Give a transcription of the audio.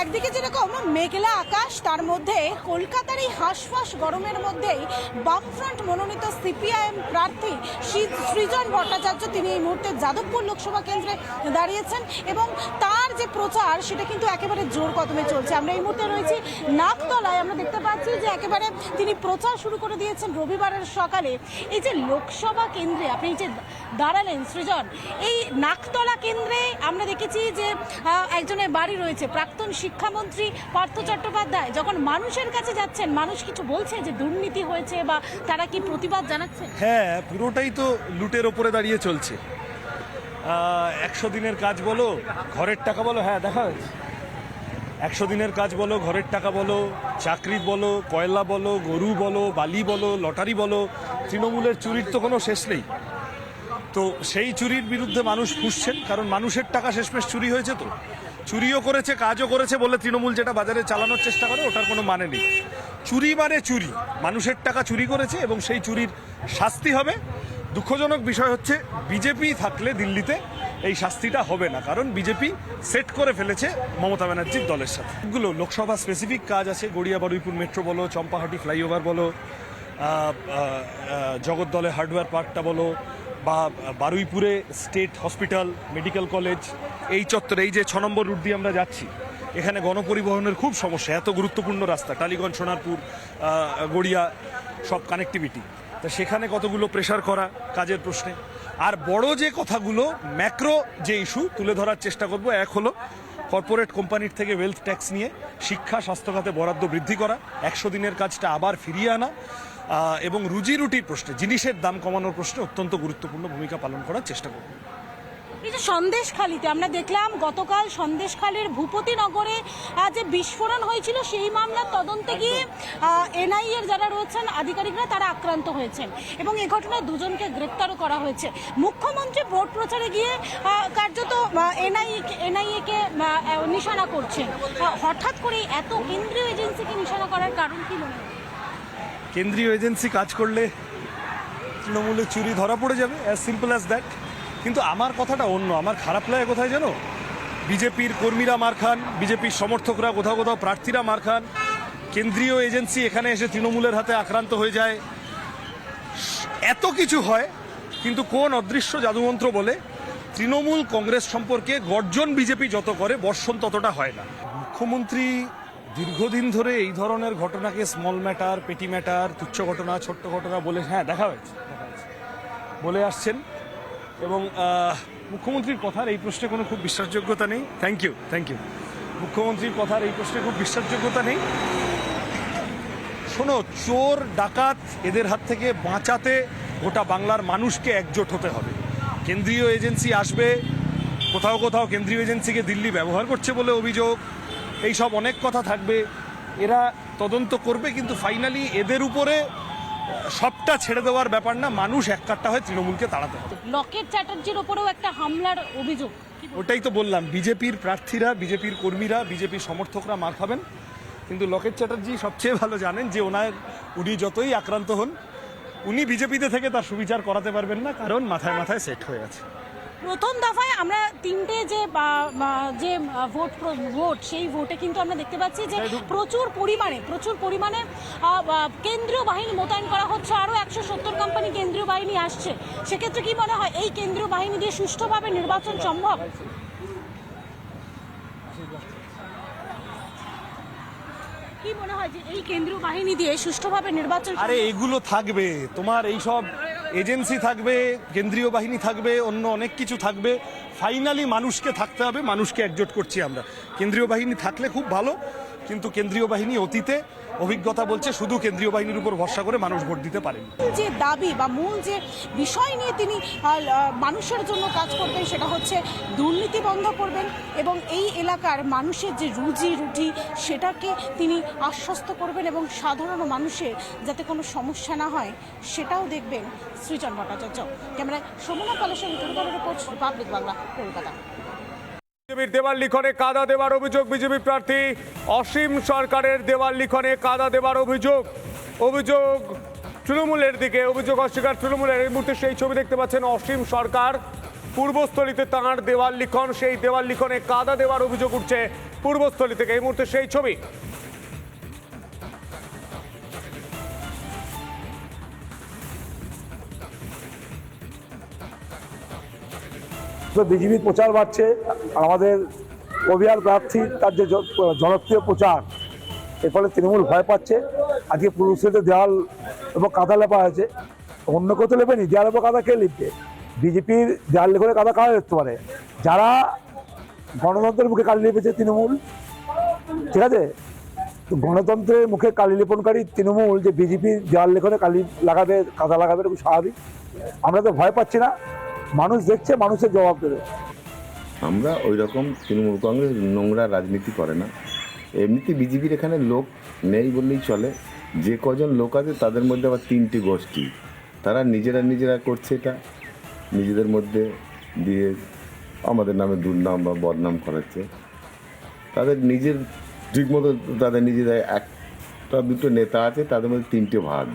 একদিকে যেরকম মেঘলা আকাশ, তার মধ্যে কলকাতার এই হাঁসফাঁস গরমের মধ্যেই বামফ্রন্ট মনোনীত সিপিআইএম প্রার্থী সৃজন ভট্টাচার্য, তিনি এই মুহূর্তে যাদবপুর লোকসভা কেন্দ্রে দাঁড়িয়েছেন এবং তার যে প্রচার, সেটা কিন্তু একেবারে জোর কদমে চলছে। আমরা এই মুহূর্তে রয়েছি নাকতলায় আমরা দেখতে পাচ্ছি যে একেবারে তিনি প্রচার শুরু করে দিয়েছেন রবিবারের সকালে। এই যে লোকসভা কেন্দ্রে আপনি যে দাঁড়ালেন সৃজন, এই নাকতলা কেন্দ্রে আমরা দেখেছি যে একজনের বাড়ি রয়েছে প্রাক্তন শিক্ষামন্ত্রী পার্থ চট্টোপাধ্যায়, যখন মানুষের কাছে যাচ্ছেন, মানুষ কিছু বলছে যে দুর্নীতি হয়েছে বা তারা কি প্রতিবাদ জানাচ্ছে হ্যাঁ পুরোটাই তো লুটের ওপরে দাঁড়িয়ে চলছে। একশো দিনের কাজ বলো, ঘরের টাকা বলো হ্যাঁ দেখা হয়েছে। একশো দিনের কাজ বলো, ঘরের টাকা বলো, চাকরি বলো, কয়লা বলো, গরু বলো, বালি বলো, লটারি বলো, তৃণমূলের চুরির তো কোনো শেষ নেই। তো সেই চুরির বিরুদ্ধে মানুষ ফুসছেন কারণ মানুষের টাকা শেষমেশ চুরি হয়েছে তো। চুরিও করেছে, কাজও করেছে বলে তৃণমূল যেটা বাজারে চালানোর চেষ্টা করে, ওটার কোনো মানে নেই। চুরি মানে চুরি। মানুষের টাকা চুরি করেছে এবং সেই চুরির শাস্তি হবে। দুঃখজনক বিষয় হচ্ছে, বিজেপি থাকলে দিল্লিতে এই শাস্তিটা হবে না। কারণ বিজেপি সেট করে ফেলেছে মমতা ব্যানার্জির দলের সাথে। গুলো লোকসভা স্পেসিফিক কাজ আছে, গড়িয়া, বারুইপুর মেট্রো বলো, চম্পাহাটি ফ্লাইওভার বলো জগদ্দলে হার্ডওয়্যার পার্কটা বলো বা বারুইপুরে স্টেট হসপিটাল, মেডিকেল কলেজ, এই চত্বরে, এই যে ছ নম্বর রুট দিয়ে আমরা যাচ্ছি, এখানে গণপরিবহনের খুব সমস্যা, এত গুরুত্বপূর্ণ রাস্তা, টালিগঞ্জ, সোনারপুর গড়িয়া, সব কানেক্টিভিটি তা সেখানে কতগুলো প্রেশার করা, কাজের প্রশ্নে। আর বড় যে কথাগুলো ম্যাক্রো যে ইস্যু তুলে ধরার চেষ্টা করব, এক হলো কর্পোরেট কোম্পানির থেকে ওয়েলথ ট্যাক্স নিয়ে শিক্ষা স্বাস্থ্যখাতে বরাদ্দ বৃদ্ধি করা, একশো দিনের কাজটা আবার ফিরিয়ে আনা এবং রুজি রুটির প্রশ্নে জিনিসের দাম কমানোর প্রশ্নে অত্যন্ত গুরুত্বপূর্ণ ভূমিকা পালন করার চেষ্টা করব। এই যে সন্দেশখালিতে আমরা দেখলাম গতকাল সন্দেশখালীর ভূপতিনগরে যে বিস্ফোরণ হয়েছিল সেই মামলার তদন্তে গিয়ে এনআই এর যারা রয়েছেন আধিকারিকরা তারা আক্রান্ত হয়েছেন এবং এ ঘটনায় দুজনকে গ্রেপ্তারও করা হয়েছে। মুখ্যমন্ত্রী ভোট প্রচারে গিয়ে কার্যত এনআই এনআইএ কে নিশানা করছেন। হঠাৎ করে এত কেন্দ্রীয় এজেন্সিকে নিশানা করার কারণ কি মনে হয়? কেন্দ্রীয় এজেন্সি কাজ করলে তৃণমূলের চুরি ধরা পড়ে যাবে অ্যাজ সিম্পল অ্যাজ দ্যাট কিন্তু আমার কথাটা অন্য, আমার খারাপ লাগে কোথায় জানো? বিজেপির কর্মীরা মার খান, বিজেপির সমর্থকরা কোথাও কোথাও প্রার্থীরা মার খান। কেন্দ্রীয় এজেন্সি এখানে এসে তৃণমূলের হাতে আক্রান্ত হয়ে যায়। এত কিছু হয়, কিন্তু কোন অদৃশ্য জাদুমন্ত্র বলে তৃণমূল কংগ্রেস সম্পর্কে গর্জন বিজেপি যত করে, বর্ষণ ততটা হয় না। মুখ্যমন্ত্রী দীর্ঘদিন ধরে এই ধরনের ঘটনাকে স্মল ম্যাটার পেটি ম্যাটার তুচ্ছ ঘটনা, ছোট্ট ঘটনা বলে হ্যাঁ দেখা হয়েছে বলে আসছেন এবং মুখ্যমন্ত্রীর কথার এই প্রশ্নে কোনো খুব বিশ্বাসযোগ্যতা নেই। থ্যাংক ইউ থ্যাংক ইউ মুখ্যমন্ত্রীর কথার এই প্রশ্নে খুব বিশ্বাসযোগ্যতা নেই। শোনো, চোর, ডাকাত, এদের হাত থেকে বাঁচাতে গোটা বাংলার মানুষকে একজোট হতে হবে। কেন্দ্রীয় এজেন্সি আসবে, কোথাও কোথাও কেন্দ্রীয় এজেন্সিকে দিল্লি ব্যবহার করছে বলে অভিযোগ। এই সব অনেক কথা থাকবে। এরা তদন্ত করবে কিন্তু ফাইনালি এদের উপরে সবটা ছেড়ে দেওয়ার ব্যাপার না মানুষ এক কাট্টা হয় তৃণমূলকে তাড়াতে হবে। লকেট চ্যাটার্জির ওপরেও একটা হামলার অভিযোগ। ওটাই তো বললাম বিজেপির প্রার্থীরা বিজেপির কর্মীরা বিজেপির সমর্থকরা মার খাবেন। কিন্তু লকেট চ্যাটার্জি সবচেয়ে ভালো জানেন যে ওনার উনি যতই আক্রান্ত হন উনি বিজেপিতে থেকে তার সুবিচার করাতে পারবেন না কারণ মাথায় মাথায় সেট হয়ে আছে। প্রথম দফায় আমরা তিনটে যে যে ভোট ভোট সেই ভোটে কিন্তু আমরা দেখতে পাচ্ছি যে প্রচুর পরিমাণে প্রচুর পরিমাণে কেন্দ্রীয় বাহিনী মোতায়েন করা হচ্ছে। আরও একশো সত্তর কোম্পানি কেন্দ্রীয় বাহিনী আসছে। সেক্ষেত্রে কি মনে হয় এই কেন্দ্রীয় বাহিনী দিয়ে সুষ্ঠুভাবে নির্বাচন সম্ভব? কি মনে হয় যে এই কেন্দ্রীয় বাহিনী দিয়ে সুষ্ঠুভাবে নির্বাচন আরে এগুলো থাকবে। তোমার এই সব এজেন্সি থাকবে, কেন্দ্রীয় বাহিনী থাকবে, অন্য অনেক কিছু থাকবে। ফাইনালি মানুষকে থাকতে হবে, মানুষকে একজোট করছি আমরা। কেন্দ্রীয় বাহিনী থাকলে খুব ভালো, কিন্তু কেন্দ্রীয় বাহিনী অতীতে অভিজ্ঞতা বলছে শুধু কেন্দ্রীয় বাহিনীর উপর ভরসা করে মানুষ ভোট দিতে পারেন। যে দাবি বা মূল যে বিষয় নিয়ে তিনি মানুষের জন্য কাজ করবেন সেটা হচ্ছে দুর্নীতি বন্ধ করবেন এবং এই এলাকার মানুষের যে রুজি রুটি সেটাকে তিনি আশ্বস্ত করবেন এবং সাধারণ মানুষের যাতে কোনো সমস্যা না হয় সেটাও দেখবেন সৃজন ভট্টাচার্য। ক্যামেরায় সমনা কলেশের রিপোর্ট রিপাবলিক বাংলা, কলকাতা। বিজেপির দেওয়াল লিখনে কাদা দেওয়ার অভিযোগ, বিজেপি প্রার্থী অসীম সরকারের দেওয়াল লিখনে কাদা দেওয়ার অভিযোগ। অভিযোগ তৃণমূলের দিকে, অভিযোগ অস্বীকার তৃণমূলের। এই মুহূর্তে সেই ছবি দেখতে পাচ্ছেন অসীম সরকার। পূর্বস্থলীতে তাঁর দেওয়াল লিখন, সেই দেওয়াল লিখনে কাদা দেওয়ার অভিযোগ উঠছে পূর্বস্থলী থেকে। এই মুহূর্তে সেই ছবি। তো বিজেপির প্রচার বাড়ছে, আমাদের কবিয়ার প্রার্থী, তার যে জনপ্রিয় প্রচার, এর ফলে তৃণমূল ভয় পাচ্ছে। আজকে পুরুষের দেওয়াল এবং কাদা লেপা হয়েছে। অন্য কেউ তো লেপেনি, দেওয়াল এবং কাদা কে লিখবে বিজেপির দেওয়াল লিখে কাদা কারা লিখতে পারে? যারা গণতন্ত্রের মুখে কালি লেপেছে তৃণমূল, ঠিক আছে? গণতন্ত্রের মুখে কালি লেপনকারী তৃণমূল, যে বিজেপির দেওয়াল লেখনে কালি লাগাবে কাদা লাগাবে খুব স্বাভাবিক। আমরা তো ভয় পাচ্ছি না। মানুষ দেখছে, মানুষের জবাব দেবে। আমরা ওই রকম তৃণমূল কংগ্রেস নোংরা রাজনীতি করে না। এমনিতে বিজেপির এখানে লোক নেই বললেই চলে। যে কজন লোক আছে, তাদের মধ্যে আবার তিনটি গোষ্ঠী। তারা নিজেরা নিজেরা করছে এটা। নিজেদের মধ্যে দিয়ে আমাদের নামে দুর্নাম বা বদনাম করাচ্ছে। তাদের নিজের ঠিকমতো তাদের নিজেদের একটা, দুটো নেতা আছে, তাদের মধ্যে তিনটে ভাগ।